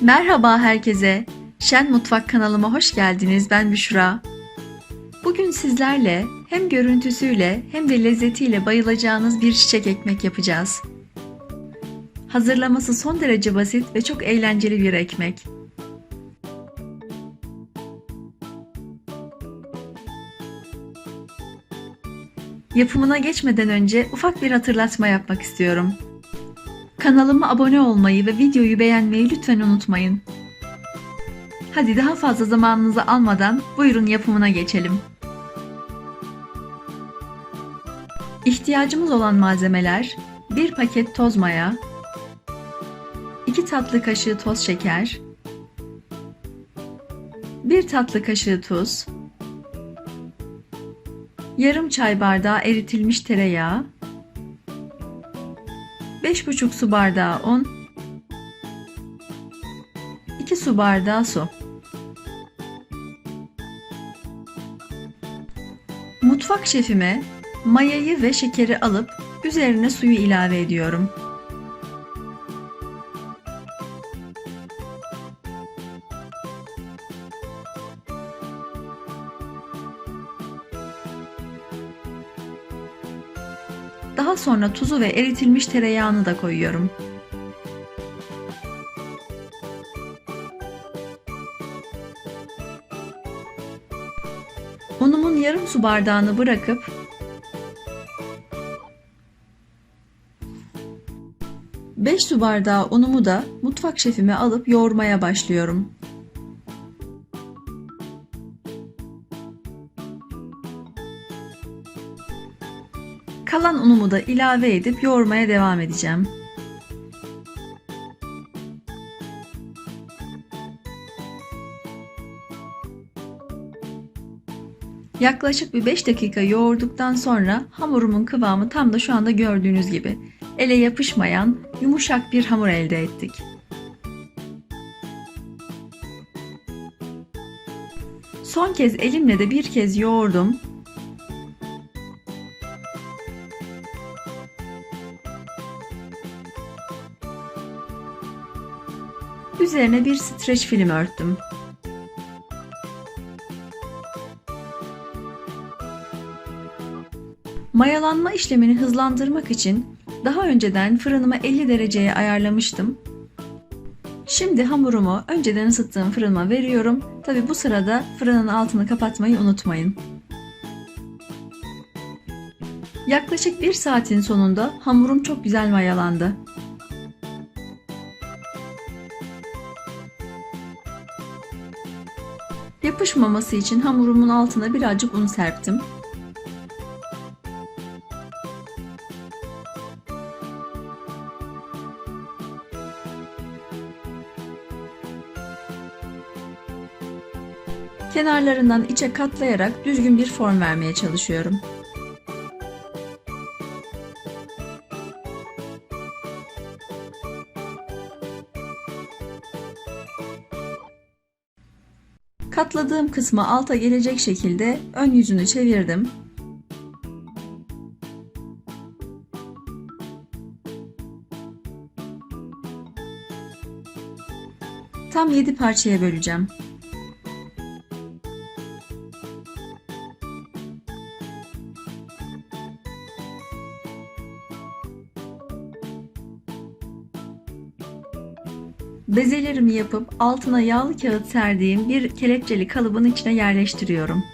Merhaba herkese. Şen Mutfak kanalıma hoş geldiniz. Ben Büşra. Bugün sizlerle hem görüntüsüyle hem de lezzetiyle bayılacağınız bir çiçek ekmek yapacağız. Hazırlaması son derece basit ve çok eğlenceli bir ekmek. Yapımına geçmeden önce ufak bir hatırlatma yapmak istiyorum. Kanalıma abone olmayı ve videoyu beğenmeyi lütfen unutmayın. Hadi daha fazla zamanınızı almadan buyurun yapımına geçelim. İhtiyacımız olan malzemeler 1 paket toz maya, 2 tatlı kaşığı toz şeker, 1 tatlı kaşığı tuz, yarım çay bardağı eritilmiş tereyağı, 5,5 su bardağı un, 2 su bardağı su. Mutfak şefime mayayı ve şekeri alıp üzerine suyu ilave ediyorum. Daha sonra tuzu ve eritilmiş tereyağını da koyuyorum. Unumun yarım su bardağını bırakıp Beş su bardağı unumu da mutfak şefime alıp yoğurmaya başlıyorum. Kalan unumu da ilave edip yoğurmaya devam edeceğim. Yaklaşık bir 5 dakika yoğurduktan sonra hamurumun kıvamı tam da şu anda gördüğünüz gibi. Ele yapışmayan yumuşak bir hamur elde ettik. Son kez elimle de bir kez yoğurdum. Üzerine bir streç film örttüm. Mayalanma işlemini hızlandırmak için daha önceden fırınımı 50 dereceye ayarlamıştım. Şimdi hamurumu önceden ısıttığım fırınıma veriyorum. Tabi bu sırada fırının altını kapatmayı unutmayın. Yaklaşık bir saatin sonunda hamurum çok güzel mayalandı. Yapışmaması için hamurumun altına birazcık un serptim. Kenarlarından içe katlayarak düzgün bir form vermeye çalışıyorum. Katladığım kısmı alta gelecek şekilde ön yüzünü çevirdim. Tam 7 parçaya böleceğim. Bezelerimi yapıp altına yağlı kağıt serdiğim bir kelepçeli kalıbın içine yerleştiriyorum.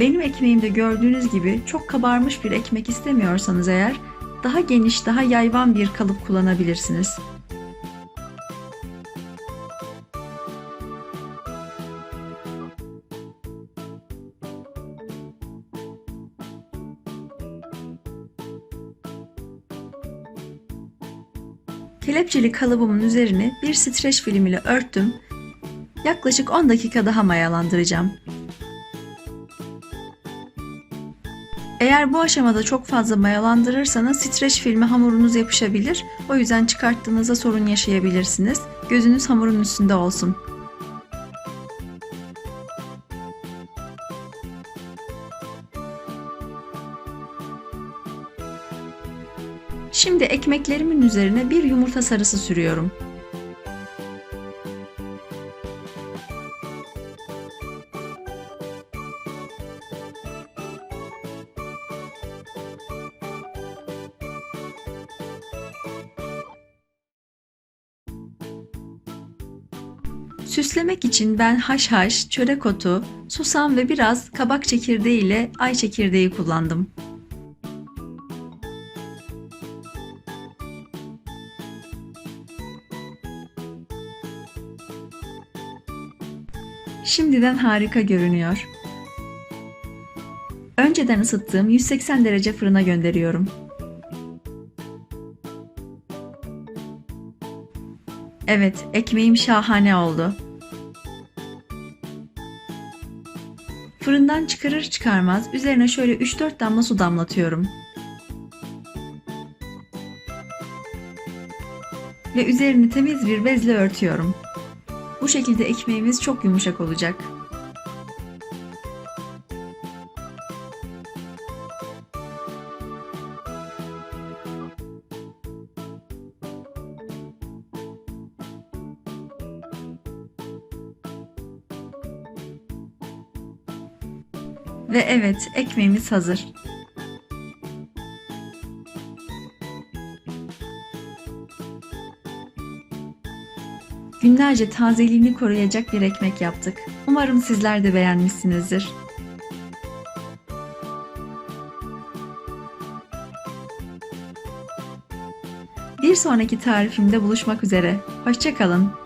Benim ekmeğimde gördüğünüz gibi çok kabarmış bir ekmek istemiyorsanız eğer daha geniş, daha yayvan bir kalıp kullanabilirsiniz. Kelepçeli kalıbımın üzerine bir streç film ile örttüm. Yaklaşık 10 dakika daha mayalandıracağım. Eğer bu aşamada çok fazla mayalandırırsanız streç filmi hamurunuz yapışabilir. O yüzden çıkarttığınızda sorun yaşayabilirsiniz. Gözünüz hamurun üstünde olsun. Şimdi ekmeklerimin üzerine bir yumurta sarısı sürüyorum. Süslemek için ben haşhaş, çörek otu, susam ve biraz kabak çekirdeği ile ay çekirdeği kullandım. Şimdiden harika görünüyor. Önceden ısıttığım 180 derece fırına gönderiyorum. Evet, ekmeğim şahane oldu. Fırından çıkarır çıkarmaz üzerine şöyle 3-4 damla su damlatıyorum. Ve üzerini temiz bir bezle örtüyorum. Bu şekilde ekmeğimiz çok yumuşak olacak. Ve evet, ekmeğimiz hazır. Günlerce tazeliğini koruyacak bir ekmek yaptık. Umarım sizler de beğenmişsinizdir. Bir sonraki tarifimde buluşmak üzere. Hoşçakalın.